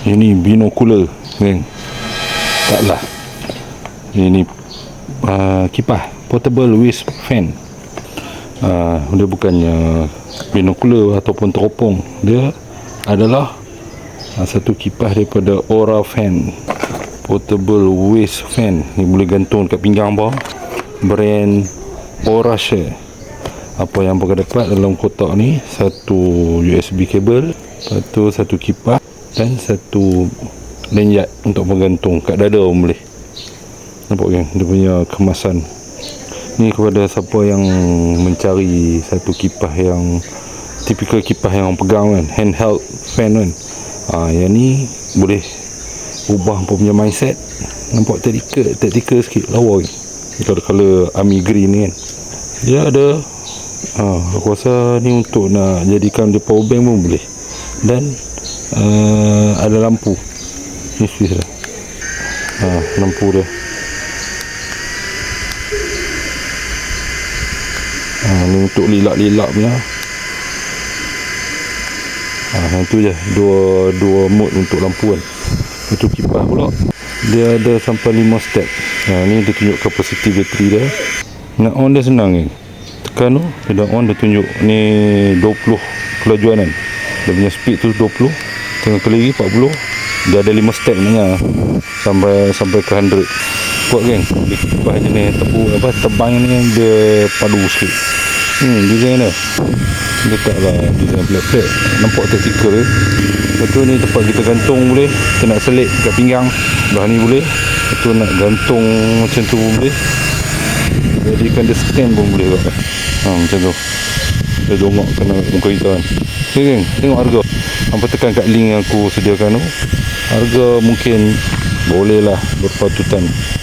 Ini binokular kan. Taklah. Ini uh, kipas portable with fan. Uh, dia bukannya binokular ataupun teropong. Dia adalah uh, satu kipas daripada Aura Fan. Portable waist fan. Ni boleh gantung kat pinggang bawah. Brand Aura Share. Apa yang boleh dapat dalam kotak ni satu USB kabel, lepas tu satu kipas dan satu lanyard untuk menggantung kat dada pun boleh. Nampak kan dia punya kemasan. Ni kepada siapa yang mencari satu kipas yang tipikal kipas yang pegang kan, handheld fan kan. Ha, yang ni boleh ubah apa punya mindset. Nampak tactical, tactical sikit lawa kan. Kalau color army green ni kan. Dia ada ha, aku rasa ni untuk nak jadikan dia power bank pun boleh. Dan uh, ada lampu. Ni switch dah. Ha, lampu dia. Ha, ni untuk lilak-lilak punya. Ha, yang tu je. Dua dua mode untuk lampu kan. Itu kipas pula. Dia ada sampai 5 step. Ha, ni dia tunjuk capacity bateri dia. Nak on dia senang ni. Tekan tu, dia dah on dia tunjuk ni 20 kelajuan kan. Dia punya speed tu 20. Tengah kali lagi 40. Dia ada 5 step sebenarnya. Sampai sampai ke 100 kuat kan dia kipas je ni tepu apa tebang ni dia padu sikit. Hmm design dia. Tak lah design pelik-pelik nampak tactical eh lepas tu ni tempat kita gantung boleh. Kita nak selit kat pinggang. Belah ni boleh. Lepas tu nak gantung macam tu pun boleh. Jadikan dia stand pun boleh kot ha, macam tu. Dia dongok kena muka kita kan. Ok kan tengok harga hampa tekan kat link yang aku sediakan tu harga mungkin boleh lah berpatutan